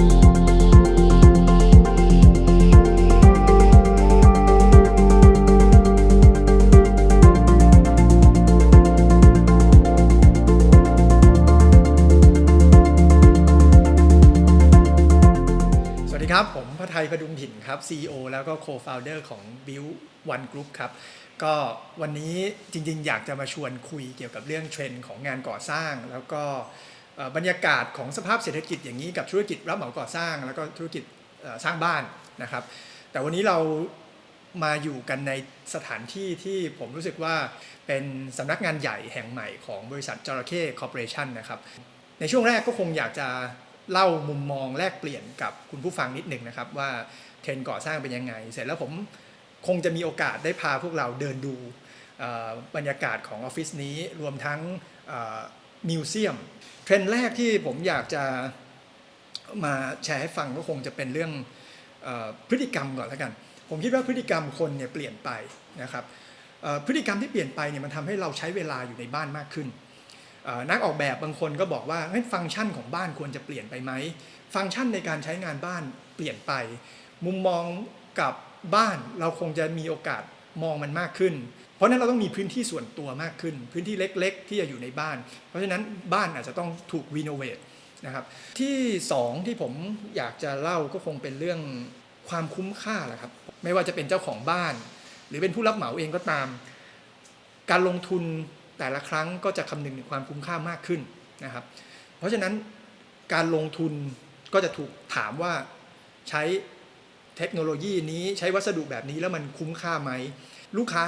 สวัสดีครับ ผมพระไทยประดุงถิ่นครับ CEO แล้วก็ Co-founder ของ Build One Group ครับ ก็วันนี้จริงๆ อยากจะมาชวนคุยเกี่ยวกับเรื่องเทรนด์ของงานก่อสร้าง แล้วก็ บรรยากาศของสภาพเศรษฐกิจอย่างนี้กับธุรกิจรับเหมาก่อสร้าง แล้วก็ธุรกิจสร้างบ้านนะครับ แต่วันนี้เรามาอยู่กันในสถานที่ที่ผมรู้สึกว่าเป็นสำนักงานใหญ่แห่งใหม่ของบริษัทจระเข้คอร์ปอเรชันนะครับ ในช่วงแรกก็คงอยากจะเล่ามุมมองแลกเปลี่ยนกับคุณผู้ฟังนิดหนึ่งนะครับ ว่าเทรนก่อสร้างเป็นยังไง เสร็จแล้วผมคงจะมีโอกาสได้พาพวกเราเดินดูบรรยากาศของออฟฟิศนี้รวมทั้งมิวเซียม รนด์แรกที่ผมอยากจะมาแชร์ให้ฟังก็คงจะเป็นเรื่องอพฤติกรรมก่อนแล้วกัน ผมคิดว่าพฤติกรรมคนเนี่ยเปลี่ยนไปนะครับพฤติกรรมที่เปลี่ยนไปเนี่ยมันทำให้เราใช้เวลาอยู่ในบ้านมากขึ้น นักออกแบบบางคนก็บอกว่าฟังก์ชันของบ้านควรจะเปลี่ยนไปไหม ฟังก์ชันในการใช้งานบ้านเปลี่ยนไป มุมมองกับบ้านเราคงจะมีโอกาสมองมันมากขึ้น เพราะนั้นเราต้องมีพื้นที่ส่วนตัวมากขึ้น พื้นที่เล็ก ๆ ที่จะอยู่ในบ้าน เพราะฉะนั้นบ้านอาจจะต้องถูกรีโนเวทนะครับที่สองที่ผมอยากจะเล่าก็คงเป็นเรื่องความคุ้มค่าแหละครับไม่ว่าจะเป็นเจ้าของบ้าน หรือเป็นผู้รับเหมาเองก็ตาม การลงทุนแต่ละครั้งก็จะคำนึงถึงความคุ้มค่ามากขึ้นนะครับ เพราะฉะนั้นการลงทุนก็จะถูกถามว่าใช้เทคโนโลยีนี้ใช้วัสดุแบบนี้แล้วมันคุ้มค่าไหม ลูกค้า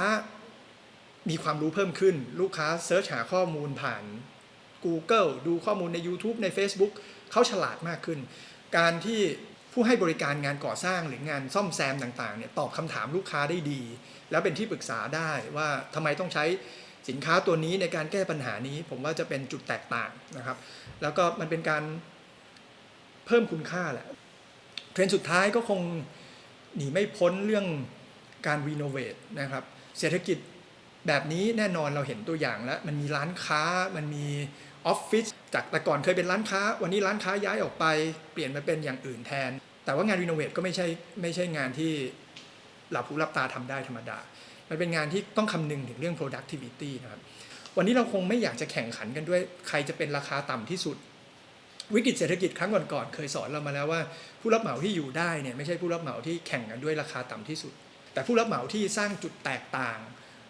มีความรู้เพิ่มขึ้น ลูกค้าเซิร์ชหาข้อมูลผ่าน Google ดูข้อมูลใน YouTube ใน Facebook เขาฉลาดมากขึ้น การที่ผู้ให้บริการงานก่อสร้างหรืองานซ่อมแซมต่างๆเนี่ยตอบคำถามลูกค้าได้ดี แล้วเป็นที่ปรึกษาได้ว่าทำไมต้องใช้สินค้าตัวนี้ในการแก้ปัญหานี้ ผมว่าจะเป็นจุดแตกต่างนะครับ แล้วก็มันเป็นการเพิ่มคุณค่าแหละเทรนด์สุดท้ายก็คงหนีไม่พ้นเรื่องการรีโนเวทนะครับเศรษฐกิจ แบบนี้แน่นอนเราเห็นตัวอย่างแล้ว มันมีร้านค้ามันมีออฟฟิศจากแต่ก่อนเคยเป็นร้านค้า วันนี้ร้านค้าย้ายออกไป เปลี่ยนมาเป็นอย่างอื่นแทน แต่ว่างานรีโนเวทก็ไม่ใช่ไม่ใช่งานที่หลับหูหลับตาทำได้ธรรมดา มันเป็นงานที่ต้องคำนึงถึงเรื่อง productivity นะครับวันนี้เราคงไม่อยากจะแข่งขันกันด้วยใครจะเป็นราคาต่ำที่สุด วิกฤตเศรษฐกิจครั้งก่อนๆเคยสอนเรามาแล้วว่า ผู้รับเหมาที่อยู่ได้เนี่ยไม่ใช่ผู้รับเหมาที่แข่งกันด้วยราคาต่ำที่สุด แต่ผู้รับเหมาที่สร้างจุดแตกต่าง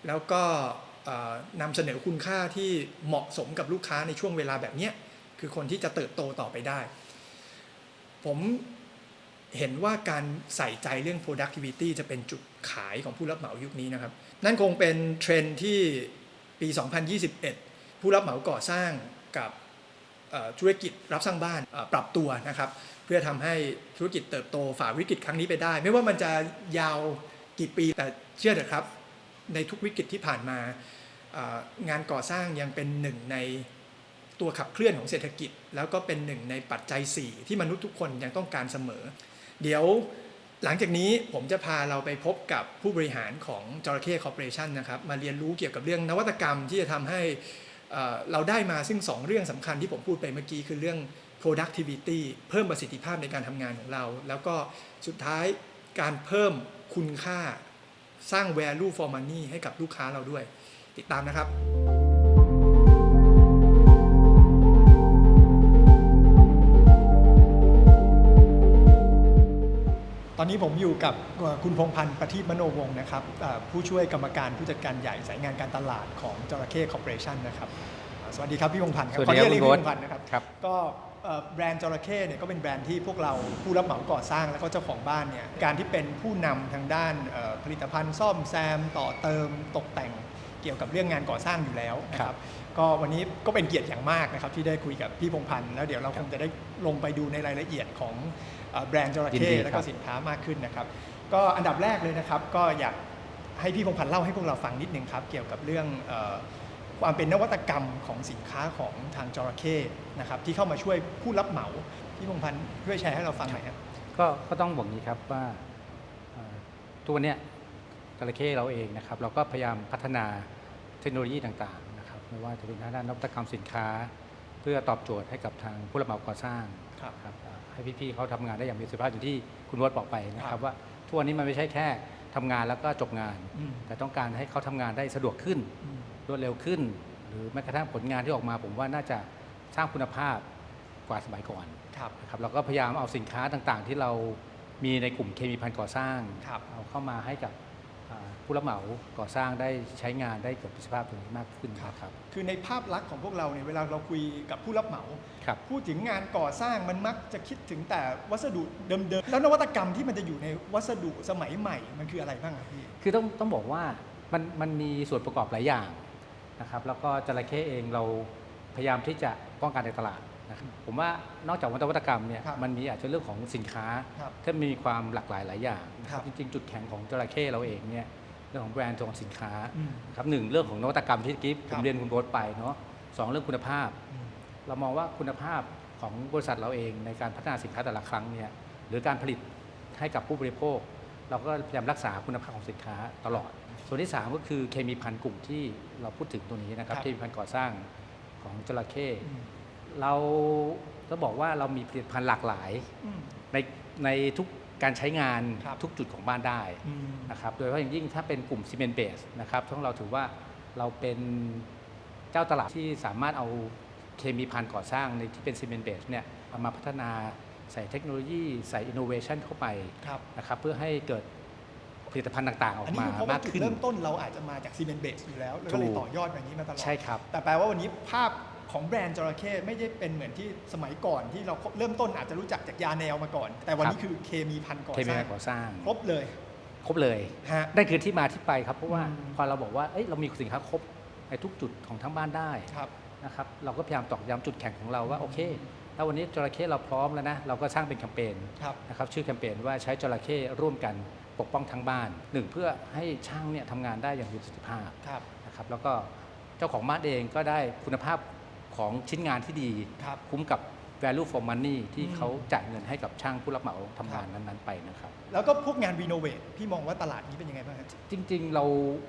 แล้วก็นำเสนอคุณค่าที่เหมาะสมกับลูกค้าในช่วงเวลาแบบนี้คือคนที่จะเติบโตต่อไปได้ ผมเห็นว่าการใส่ใจเรื่อง productivity จะเป็นจุดขายของผู้รับเหมายุคนี้นะครับ นั่นคงเป็นเทรนที่ปี 2021 ผู้รับเหมาก่อสร้างกับธุรกิจรับสร้างบ้านปรับตัวนะครับ เพื่อทำให้ธุรกิจเติบโตฝ่าวิกฤตครั้งนี้ไปได้ ไม่ว่ามันจะยาวกี่ปีแต่เชื่อเถอะครับ ในทุกวิกฤตที่ผ่านมางานก่อสร้างยังเป็นหนึ่งในตัวขับเคลื่อนของเศรษฐกิจ แล้วก็เป็นหนึ่งในปัจจัย 4 ที่มนุษย์ทุกคนยังต้องการเสมอ เดี๋ยวหลังจากนี้ผมจะพาเราไปพบกับผู้บริหารของจระเข้คอร์ปอเรชันนะครับมาเรียนรู้เกี่ยวกับเรื่องนวัตกรรมที่จะทำให้เอ่อเราได้มาซึ่ง 2 เรื่องสำคัญที่ผมพูดไปเมื่อกี้คือเรื่อง productivity เพิ่มประสิทธิภาพในการทำงานของเรา แล้วก็สุดท้ายการเพิ่มคุณค่า สร้าง value for money ให้กับลูกค้าเราด้วย ติดตามนะครับตอนนี้ผมอยู่กับเอ่อคุณพงษ์พันธ์ประทีปมโนวงศ์นะครับเอ่อผู้ช่วยกรรมการผู้จัดการใหญ่สายงานการตลาดของจระเข้คอร์ปอเรชันนะครับเอ่อสวัสดีครับพี่พงษ์พันธ์ครับสวัสดีครับขอเรียกคุณโบ๊พี่ทพงษ์พันธ์นะครับครับก็เอ่อ แบรนด์จระเข้เนี่ยก็เป็นแบรนด์ที่พวกเราผู้รับเหมาก่อสร้างแล้วก็เจ้าของบ้านเนี่ยการที่เป็นผู้นำทางด้านเอ่อผลิตภัณฑ์ซ่อมแซม ต่อเติมตกแต่งเกี่ยวกับเรื่องงานก่อสร้างอยู่แล้วนะครับก็วันนี้ก็เป็นเกียรติอย่างมากนะครับที่ได้คุยกับพี่พงษ์พันธ์แล้วเดี๋ยวเราคงจะได้ลงไปดูในรายละเอียดของเอ่อแบรนด์จระยินเข้ดีแล้วก็ครับสินค้ามากขึ้นนะครับ ก็อันดับแรกเลยนะครับก็อยากให้พี่พงษ์พันธ์เล่าให้พวกเราฟังนิดนึงครับเกี่ยวกับเรื่องเออ ความเป็นนวัตกรรมของสินค้าของทางจระเข้นะครับที่เข้ามาช่วยผู้รับเหมาพี่พงษ์พันธ์ช่วยแชร์ให้เราฟังหน่อยครับก็ก็ต้องบอกนี้ครับว่าเอ่อตัวเนี้ยจระเข้เราเองนะครับ เราก็พยายามพัฒนาเทคโนโลยีต่างๆนะครับไม่ว่าจะเป็นทางด้านนวัตกรรมสินค้า เพื่อตอบโจทย์ให้กับทางผู้รับเหมาก่อสร้างครับครับให้พี่ๆเขาทำงานได้อย่างมีประสิทธิภาพอย่างที่คุณวดบอกไปนะคครัรับบว่าทุกวันนี้มันไม่ใช่แค่ทำงานแล้วก็จบงานอืมแต่ต้องการให้เขาทำงานได้สะดวกขึ้นอืม รวดเร็วขึ้น หรือแม้กระทั่งผลงานที่ออกมาผมว่าน่าจะสร้างคุณภาพกว่าสมัยก่อนครับ นะครับเราก็พยายามเอาสินค้าต่างๆ ที่เรามีในกลุ่มเคมีพันก่อสร้างครับ เอาเข้ามาให้กับอ่าผู้รับเหมาก่อสร้างได้ใช้งานได้เกิดประสิทธิภาพตรงนี้มากขึ้นนะครับคือในภาพลักษณ์ของพวกเราเนี่ยเวลาเราคุยกับผู้รับเหมา ครับ พูดถึงงานก่อสร้างมันมักจะคิดถึงแต่วัสดุเดิมๆ แล้วนวัตกรรมที่มันจะอยู่ในวัสดุสมัยใหม่มันคืออะไรบ้างครับพี่ คือต้องต้องบอกว่ามันมันมีส่วนประกอบหลายอย่าง นะครับแล้วก็จระเข้เองเราพยายามที่จะป้องกันในตลาดนะครับผมว่านอกจากนวัตกรรมเนี่ยครับมันมีอาจจะเรื่องของสินค้าครับที่มีความหลากหลายหลายอย่างครับจริง ๆ จุดแข็งของจระเข้เราเองเนี่ยเรื่องของแบรนด์ของสินค้าอืมครับหนึ่งเรื่องของนวัตกรรมที่เมื่อกี้ผครัมบ เรียนคุณโบ๊ทไปเนาะสองเรื่องคุณภาพ อืม เรามองว่าคุณภาพของบริษัทเราเองในการพัฒนาสินค้าแต่ละครั้งเนี่ยหรือการผลิตให้กับผู้บริโภค เราก็พยายามรักษาคุณภาพของสินค้าตลอด ส่วนที่ 3 ก็คือเคมีพันกลุ่มที่เราพูดถึงตัวนี้นะครับครับเคมีพันก่อสร้างของจระเข้อืมเราต้องบอกว่าเรามีผลิตภัณฑ์หลากหลายอืมในในทุกการใช้งานครับทุกจุดของบ้านได้อืมนะครับ โดยเฉพาะอย่างยิ่งถ้าเป็นกลุ่มซีเมนต์เบสนะครับทั้งเราถือว่าเราเป็นเจ้าตลาดที่สามารถเอาเคมีพันก่อสร้างในที่เป็นซีเมนต์เบสเนี่ยเอามาพัฒนา ใส่เทคโนโลยีใส่อินโนเวชันเข้าไปครับนะครับเพื่อให้เกิดผลิตภัณฑ์ต่าง ๆ อออันกนี้มาคือเพราะมาว่ากจุดขึ้นเริ่มต้นเราอาจจะมาจากซีเมนต์เบสอยู่แล้ว แล้วก็เลยถูกต่อยอดแบบนี้มาตลอดใช่ครับแต่แปลว่าวันนี้ภาพของแบรนด์จระเข้ไม่ได้เป็นเหมือนที่สมัยก่อนที่เราเริ่มต้นอาจจะรู้จักจากยาแนวมาก่อน แต่วันนี้คือเคมีพันก่อเคมีสร้าพังนก่อสร้างครบเลยครบเลยฮะนั่นคือที่มาที่ไปครับ เพราะว่าอืมพอเราบอกว่าเอ้ยเรามีสินค้าครบในทุกจุดของทั้งบ้านได้ครับนะครับ เราก็พยายามตอกย้ำจุดแข็งของเราว่าโอเค ถ้าวันนี้จระเข้เราพร้อมแล้วนะเราก็สร้างเป็นแคมเปญครับนะครับชื่อแคมเปญว่าใช้จระเข้ร่วมกันปกป้องทั้งบ้านหนึ่งเพื่อให้ช่างเนี่ยทำงานได้อย่างมีประสิทธิภาพครับนะครับแล้วก็เจ้าของบ้านเองก็ได้คุณภาพของชิ้นงานที่ดีครับคุ้มกับ value for money ที่อืมเขาจ่ายเงินให้กับช่างผู้รับเหมาทำงานนั้นๆไปนะครับ แล้วก็พวกงานรีโนเวทพี่มองว่าตลาดนี้เป็นยังไงบ้างครับจริงๆ เรา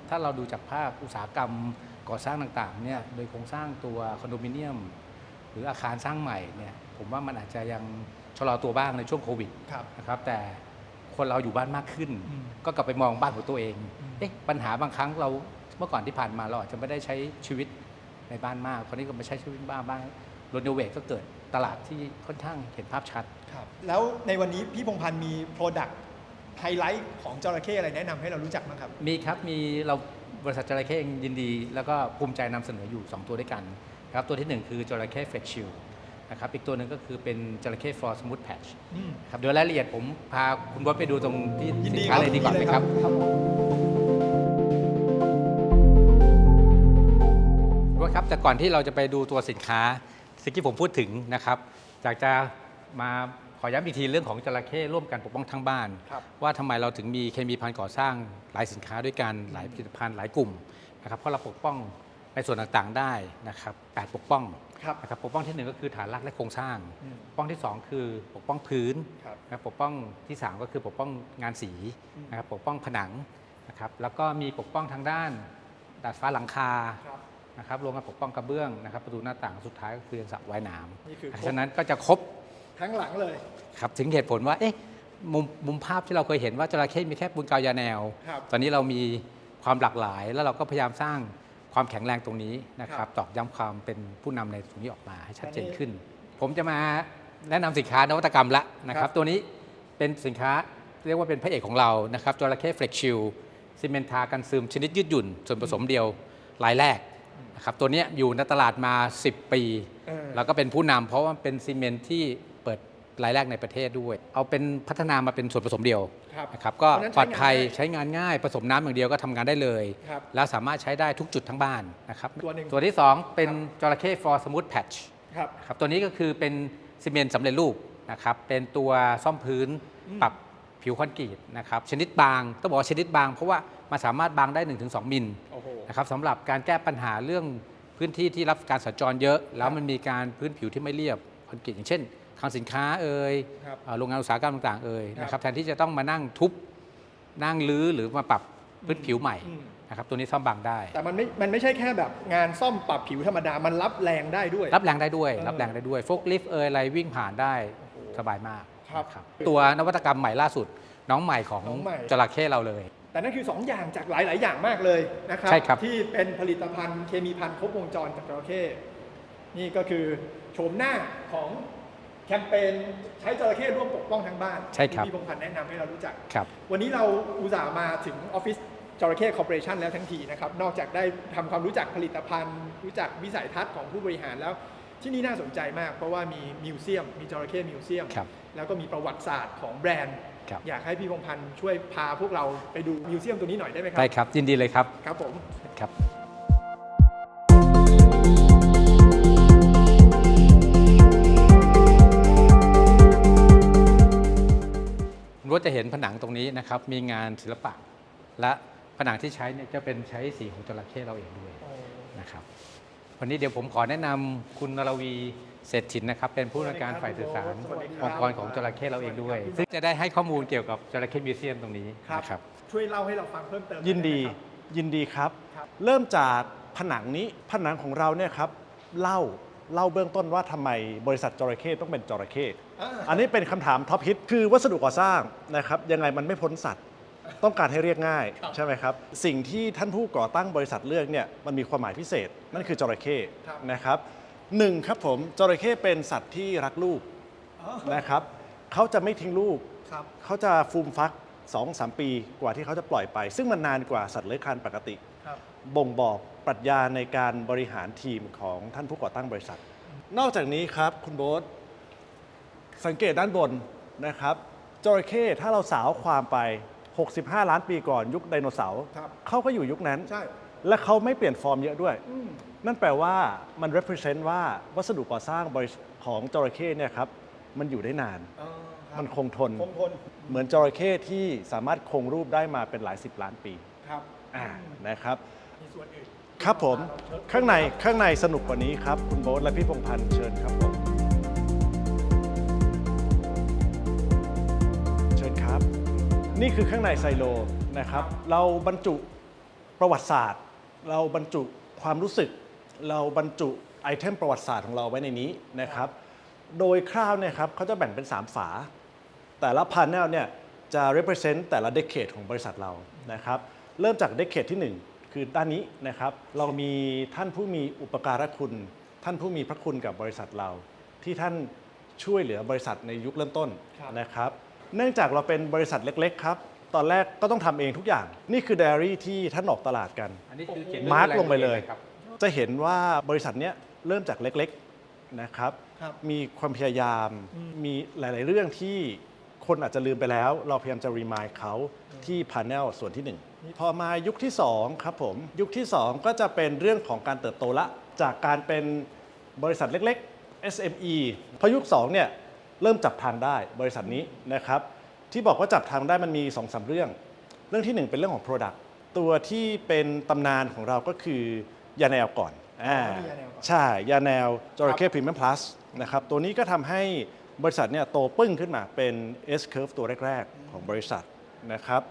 ถ้าเราดูจากภาคอุตสาหกรรมก่อสร้างต่างๆเนี่ยโดยโครงสร้างตัวคอนโดมิเนียม หรืออาคารสร้างใหม่เนี่ยผมว่ามันอาจจะยังชะลอตัวบ้างในช่วงโควิดครับ นะครับแต่คนเราอยู่บ้านมากขึ้น อืมก็กลับไปมองบ้านของตัวเองอืม เอ๊ะปัญหาบางครั้งเราเมื่อก่อนที่ผ่านมาเราอาจจะไม่ได้ใช้ชีวิตในบ้านมากคราวนี้ก็มาใช้ชีวิตบ้านบ้างโรนเวทก็เกิดตลาดที่ค่อนข้างเห็นภาพชัด ครับแล้วในวันนี้พี่พงพันธ์มีโปรดักต์ไฮไลท์ของจระเข้อะไรแนะนำให้เรารู้จักบ้างครับ มีครับ มีเราบริษัทจระเข้เองยินดี แล้วก็ภูมิใจนำเสนออยู่ 2 ตัวด้วยกันนะ ครับตัวที่ 1 คือจระเข้เฟรชชิลนะครับอีกตัวหนึ่งก็คือเป็นจระเข้ฟลอร์สมูทแพชอืม ครับเดี๋ยวรายละเอียดผมพาคุณบอสไปดูตรงที่ยินสิดีนค้าเลยดีกว่าไหมครับ ครับผมว่าครับแต่ก่อนที่เราจะไปดูตัวสินค้าสิ่งที่ผมพูดถึงนะครับอยากจะมาขอย้ำอีกทีเรื่องของจระเข้ร่วมกันปกป้องทั้งบ้าน ครับ ว่าทำไมเราถึงมีเคมีพันธุ์ก่อสร้างหลายสินค้าด้วยกันหลายผลิตภัณฑ์หลายกลุ่มนะครับเพราะเราปกป้อง ในส่วนต่างๆได้นะครับแปดปกป้องครับนะครับปกป้องที่หนึ่งก็คือฐานรากและโครงสร้าง อืม ปกป้องที่สองคือปกป้องพื้นครับนะครับปกป้องที่สามก็คือปกป้องงานสีอืม นะครับปกป้องผนังนะครับแล้วก็มีปกป้องทางด้านดาดฟ้าหลังคาครับ นะครับรวมกับปกป้องกระเบื้องนะครับประตูหน้าต่างสุดท้ายก็คือสระว่ายน้นี่คือครบำฉะนั้นก็จะครบ ทั้งหลังเลย ครับถึงเหตุผลว่าเอ๊ะมุมมุมภาพที่เราเคยเห็นว่าจระเข้มีแค่ปูนกาวยาแนว ครับ ตอนนี้เรามีความหลากหลาย แล้วเราก็พยายามสร้าง ความแข็งแรงตรงนี้นะคครัรับบตอกย้ำความเป็นผู้นำในตรงนี้ออกมาให้ชัดเจนอันนี้ขึ้น ผมจะมาแนะนำสินค้านวัตกรรมละนะคครัรับบตัวนี้เป็นสินค้าเรียกว่าเป็นพระเอกของเรานะครับจระเข้เฟล็กชิลซีเมนทากันซึมชนิดยืดหยุ่น ส่วนผสมเดียวรายแรกนะครับตัวเนี้ยอยู่ในตลาดมา 10 ปีเออแล้วก็เป็นผู้นำเพราะว่าเป็นซีเมนต์ที่เปิด รายแรกในประเทศด้วย เอาเป็นพัฒนามาเป็นส่วนผสมเดียวครับนะครับก็เพราะฉะนั้นปลอดภัยใช้งานง่ายใช้งานง่ายผสมน้ำอย่างเดียวก็ทำงานได้เลย ครับแล้วสามารถใช้ได้ทุกจุดทั้งบ้านนะครับตัวหนึ่งตัวที่ 2 เป็นจระเข้ฟอร์สมูทแพชครับ ครับตัวนี้ก็คือเป็นซีเมนต์สำเร็จรูปนะครับเป็นตัวซ่อมพื้นอืม ปรับผิวคอนกรีตนะครับชนิดบางต้องบอกว่าชนิดบาง เพราะว่ามันสามารถบางได้ 1-2 มิลโอ้โห นะครับสำหรับการแก้ปัญหาเรื่องพื้นที่ที่รับการสัญจรเยอะ แล้วมันมีการพื้นผิวที่ไม่เรียบคอนกรีตอย่างเช่น คลังสินค้าเอ่ยครับเอ่อโรงงานอุตสาหกรรมต่างๆเอ่ยครับนะครับแทนที่จะต้องมานั่งทุบนั่งรื้อหรือมาปรับพื้นผิวใหม่อืม นะครับตัวนี้ซ่อมบางได้ แต่มันไม่ มันไม่ใช่แค่แบบงานซ่อมปรับผิวธรรมดา มันรับแรงได้ด้วย รับแรงได้ด้วย เออรับแรงได้ด้วยโฟกลิฟต์เอ่ยอะไรวิ่งผ่านได้โอ้โหสบายมากครับนะตัวนวัตกรรมใหม่ล่าสุด น้องใหม่ของน้องใหม่ จระเข้เราเลย แต่นั่นคือ 2 อย่างจากหลาย ๆ อย่างมากเลยนะครับ ใช่ครับ ที่เป็นผลิตภัณฑ์เคมีภัณฑ์ครบวงจรจากจระเข้นี่ก็คือโฉมหน้าของ แคมเปญใช้จระเข้ร่วมปกป้องทั้งบ้านใช่ครับ ที่พี่พงษ์พันธ์แนะนำให้เรารู้จัก ครับ วันนี้เราอุตส่าห์มาถึงออฟฟิศจระเข้คอร์ปอเรชันแล้วทั้งทีนะครับ นอกจากได้ทำความรู้จักผลิตภัณฑ์ รู้จักวิสัยทัศน์ของผู้บริหารแล้ว ที่นี่น่าสนใจมาก เพราะว่ามีมิวเซียม มีจระเข้มิวเซียม ครับแล้วก็มีประวัติศาสตร์ของแบรนด์ ครับ อยากให้พี่พงษ์พันธ์ช่วยพาพวกเราไปดูมิวเซียมตัวนี้หน่อยได้ไหมครัได้ครับยินดีเลยครับครับผม ครับ คุณรถจะเห็นผนังตรงนี้นะครับ มีงานศิลปะ และผนังที่ใช้เนี่ยจะเป็นใช้สีของจระเข้เราเองด้วยนะครับ วันนี้เดี๋ยวผมขอแนะนำคุณนรวีเศรษฐินนะครับ เป็นผู้อำนวยการฝ่ายสื่อสารสวัสดีคองค์กรของจระเข้เราเองด้วย ซึ่งจะได้ให้ข้อมูลเกี่ยวกับจระเข้มิวเซียมตรงนี้ครับ นะครับ ช่วยเล่าให้เราฟังเพิ่มเติมยินดีไไหมครับ ยินดีครับ ครับ เริ่มจากผนังนี้ผนังของเราเนี่ยครับเล่าเล่าเบื้องต้นว่าทำไมบริษัทจระเข้ต้องเป็นจระเข้ อ่าอันนี้เป็นคำถามท็อปฮิตคือวัสดุก่อสร้างนะครับยังไงมันไม่พ้นสัตว์ ต้องการให้เรียกง่ายครับใช่ไหมครับ สิ่งที่ท่านผู้ก่อตั้งบริษัทเลือกเนี่ยมันมีความหมายพิเศษนั่นคือจระเข้ครับนะครับหนึ่งครับผมจระเข้เป็นสัตว์ที่รักลูกอ๋อนะครับเขาจะไม่ทิ้งลูกครับเขาจะฟูมฟัก2-3ปีกว่าที่เขาจะปล่อยไป ซึ่งมันนานกว่าสัตว์เลื้อยคลานปกติครับบ่งบอกปรัชญาในการบริหารทีมของท่านผู้ก่อตั้งบริษัท นอกจากนี้ครับคุณโบ๊ท สังเกตด้านบนนะครับจระเข้ถ้าเราสาวความไป 65 ล้านปีก่อนยุคไดโนเสาร์ครับ เขาก็อยู่ยุคนั้น ใช่ และเขาไม่เปลี่ยนฟอร์มเยอะด้วย อืม นั่นแปลว่ามัน represent ว่าวัสดุก่อสร้างบริษัทของจระเข้เนี่ยครับมันอยู่ได้นานอ๋อรับมันคงทน คงทนเหมือนจระเข้ที่สามารถคงรูปได้มาเป็นหลายสิบล้านปีครับ อ่านะครับ มีส่วนอื่น ครับผม ข้างในข้างในสนุกกว่านี้ครับ คุณโบ๊ทและพี่พงษ์พันธ์เชิญครับผม นี่คือข้างในไซโลนะครับ เราบรรจุประวัติศาสตร์ เราบรรจุความรู้สึก เราบรรจุไอเทมประวัติศาสตร์ของเราไว้ในนี้นะครับ โดยคร่าวเนี่ยครับเขาจะแบ่งเป็น 3 ฝา แต่ละพา n e l เนี่ยจะ represent แต่ละ decade ของบริษัทเรานะครับ เริ่มจาก decade ที่ 1 คือด้านนี้นะครับ เรามีท่านผู้มีอุปการะคุณ ท่านผู้มีพระคุณกับบริษัทเรา ที่ท่านช่วยเหลือบริษัทในยุคเริ่มต้นนะครับ เนื่องจากเราเป็นบริษัทเล็ก ๆ ครับ ตอนแรกก็ต้องทำเองทุกอย่าง นี่คือ diary ที่ท่านออกตลาดกัน อันนี้คือเขียนมาร์กลงไปเลย ครับ จะเห็นว่าบริษัทเนี้ยเริ่มจากเล็กๆนะครับ ครับมีความพยายาม มีหลาย ๆ เรื่องที่คนอาจจะลืมไปแล้ว เราพยายามจะรีมายเขาที่พา n e l ส่วนที่ 1 พอมายุคที่ 2 ครับผม ยุคที่ 2 ก็จะเป็นเรื่องของการเติบโตละ จากการเป็นบริษัทเล็ก ๆ SME พอยุค2เนี่ย เริ่มจับทางได้บริษัทนี้นะครับ ที่บอกว่าจับทางได้มันมี2อสเรื่อง เรื่องทีหนึ่1 เป็นเรื่องของ Product ตัวที่เป็นตำนานของเราก็คือยาแนวก่อนอ่าอ๋อมียาแนวก่อน ใช่ ยาแนวจระเข้พรีเมียมพลัสนะครับตัวนี้ก็ทำให้บริษัทเนี่ยโตปึ้งขึ้นมาเป็น S curve ตัวแรก ๆ ของบริษัทนะครับ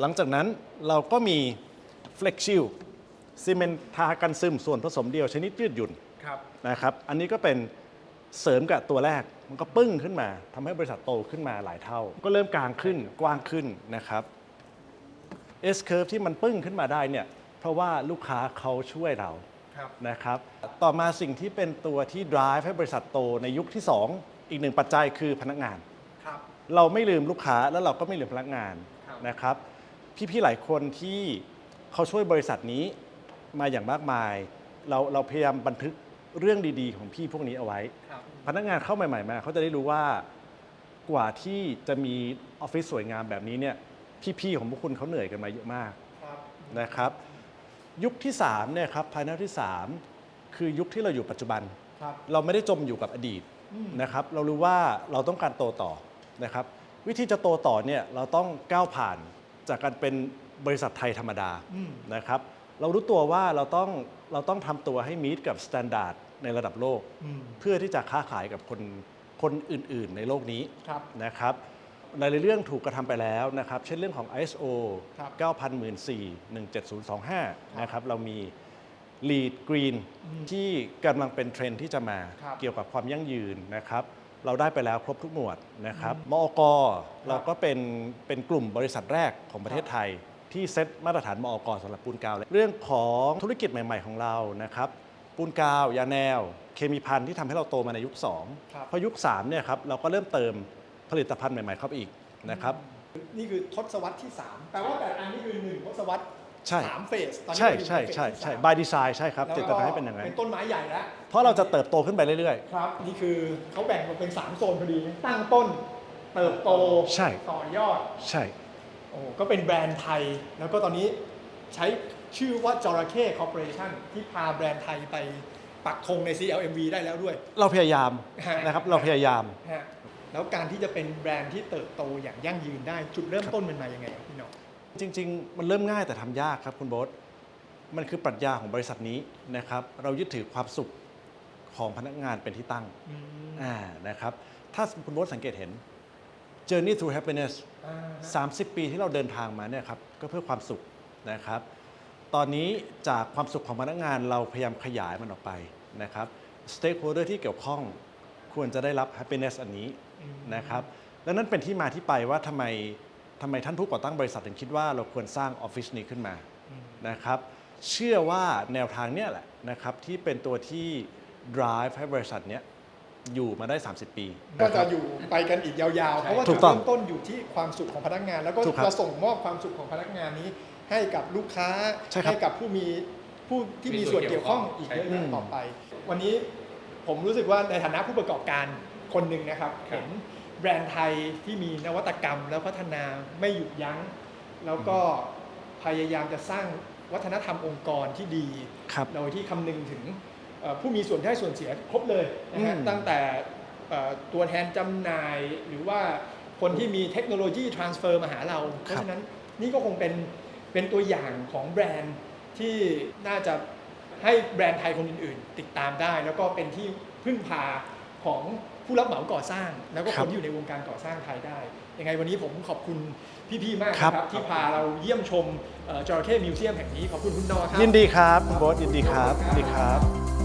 หลังจากนั้นเราก็มี Flex Shield ซีเมนต์ทากันซึมส่วนผสมเดียวชนิดยืดหยุ่น ครับ นะครับ อันนี้ก็เป็น เสริมกับตัวแรกมันก็ปึ้งขึ้นมาทำให้บริษัทโตขึ้นมาหลายเท่า ก็เริ่มกลางขึ้นกว้างขึ้นนะครับ S curve ที่มันปึ้งขึ้นมาได้เนี่ยเพราะว่าลูกค้าเขาช่วยเราครับนะครับ ต่อมาสิ่งที่เป็นตัวที่ drive ให้บริษัทโตในยุคที่ 2 อีกหนึ่งปัจจัยคือพนักงานครับเราไม่ลืมลูกค้าแล้วเราก็ไม่ลืมพนักงานครับนะครับ พี่ๆหลายคนที่เขาช่วยบริษัทนี้มาอย่างมากมาย เราเราพยายามบันทึก เรื่องดีๆ ของพี่พวกนี้เอาไว้ ครับ พนักงานเข้าใหม่ๆมาเขาจะได้รู้ว่ากว่าที่จะมีออฟฟิศสวยงามแบบนี้เนี่ยพี่ๆของพวกคุณเขาเหนื่อยกันมาเยอะมากครับ นะครับ ยุคที่3เนี่ยครับภายในที่ 3 คือยุคที่เราอยู่ปัจจุบัน ครับ เราไม่ได้จมอยู่กับอดีตนะครับ เรารู้ว่าเราต้องการโตต่อนะครับ วิธีจะโตต่อเนี่ยเราต้องก้าวผ่านจากการเป็นบริษัทไทยธรรมดาอืม นะครับ เรารู้ตัวว่าเราต้องเราต้องทำตัวให้มีดกับสแตนดาร์ดในระดับโลก อืมเพื่อที่จะค้าขายกับคนคนอื่น ๆ ในโลกนี้ครับ นะครับหลายๆเรื่องถูกกระทำไปแล้วนะครับ เช่นเรื่องของ ISO ครับ 9014 17025 นะครับ เรามี Lead Green ที่กำลังเป็นเทรนด์ที่จะมาครับ เกี่ยวกับความยั่งยืนนะครับ เราได้ไปแล้วครบทุกหมวดนะครับมอกเราก็เป็นเป็นกลุ่มบริษัทแรกของประเทศไทย ที่เซตมาตรฐานมอกสำหรับปูนกาวเลยเรื่องของธุรกิจใหม่ ๆ ของเรานะครับปูนกาวยาแนว เคมีพันที่ทำให้เราโตมาในยุคครับ2พอยุค3เนี่ยครับเราก็เริ่มเติมผลิตภัณฑ์ใหม่ๆเข้าไปอีกนะครับนี่คือทศวรรษที่ 3 แปลว่าแต่อันนี้คือหนึ่งทศวรรษใช่สามเฟสตอนนี้ใช่เราอยู่ใช่เฟสใช่ที่ใช่สาม by design ใช่ครับแล้วเจตนาให้เป็นอย่างนั้นเป็นต้นไม้ใหญ่แล้วเพราะเราจะเติบโตขึ้นไปเรื่อยครับ นี่คือเขาแบ่งมาเป็น 3 โซนพอดี ตั้งต้น เติบโตใช่ต่อยอดๆใช่ โอ้ก็เป็นแบรนด์ไทย แล้วก็ตอนนี้ใช้ชื่อว่าจระเข้คอร์ปอเรชั่นที่พาแบรนด์ไทยไปปักธงใน CLMV ได้แล้วด้วย เราพยายามฮะนะครับ เราพยายามฮะแล้วการที่จะเป็นแบรนด์ที่เติบโตอย่างยั่งยืนได้จุดเริ่มต้นมันมายังไงครับพี่หน้องจริง ๆ มันเริ่มง่ายแต่ทำยากครับคุณโบ๊ทมันคือปรัชญาของบริษัทนี้นะครับ เรายึดถือความสุขของพนักงานเป็นที่ตั้งอ่านะครับ ถ้าคุณโบ๊ทสังเกตเห็น Journey to Happiness อ่า30 ปีที่เราเดินทางมาเนี่ยครับก็เพื่อความสุขนะครับ ตอนนี้จากความสุขของพนักงานเราพยายามขยายมันออกไปนะครับ Stakeholder ที่เกี่ยวข้องควรจะได้รับ happiness อันนี้นะครับและนั่นเป็นที่มาที่ไปว่าทำไมทำไมท่านผู้ก่อตั้งบริษัทถึงคิดว่าเราควรสร้างออฟฟิศนี้ขึ้นมานะครับ เชื่อว่าแนวทางเนี้ยแหละนะครับที่เป็นตัวที่ drive ให้บริษัทเนี้ย อยู่มาได้ 30 ปีก็นคจะรับอยู่ไปกันอีกยาวๆ เพราะว่าถูจุดกต้องเริ่มต้นอยู่ที่ความสุขของพนักงาน แล้วก็ถูกครับจะส่งมอบความสุขของพนักงานนี้ ให้กับลูกค้าใช่ครับกับผู้มีผู้ที่มีส่วนเกี่ยวข้องอีกเยอะอืแยะมต่อไป วันนี้ผมรู้สึกว่าในฐานะผู้ประกอบการคนหนึ่งนะครับครับเห็นแบรนด์ไทยที่มีนวัตกรรม แล้วพัฒนาไม่หยุดยั้ง แล้วก็พยายามจะสร้างวัฒนธรรมองค์กรที่ดีครับโดยที่คำนึงถึงเอ่อ ผู้มีส่วนได้ส่วนเสียครบเลยนะฮะอืมตั้งแต่เอ่อตัวแทนจำหน่าย หรือว่าคนที่มีเทคโนโลยี transfer มาหาเรา เพราะฉะนั้นนี่ก็คงเป็นเป็นตัวอย่างของแบรนด์ที่น่าจะให้แบรนด์ไทยคนอื่นๆ ติดตามได้ แล้วก็เป็นที่พึ่งพาของผู้รับเหมาก่อสร้าง แล้วก็คครับนที่อยู่ในวงการก่อสร้างไทยได้ยังไงวันนี้ผมขอบคุณพี่ ๆ มากนะครับ ที่พาเราเยี่ยมชมจอร์เคมิวเซียมแห่งนี้ขอบคุณคุณนอครับ ยินดีครับคุณโบ๊ทยินดีครับยินดีครับ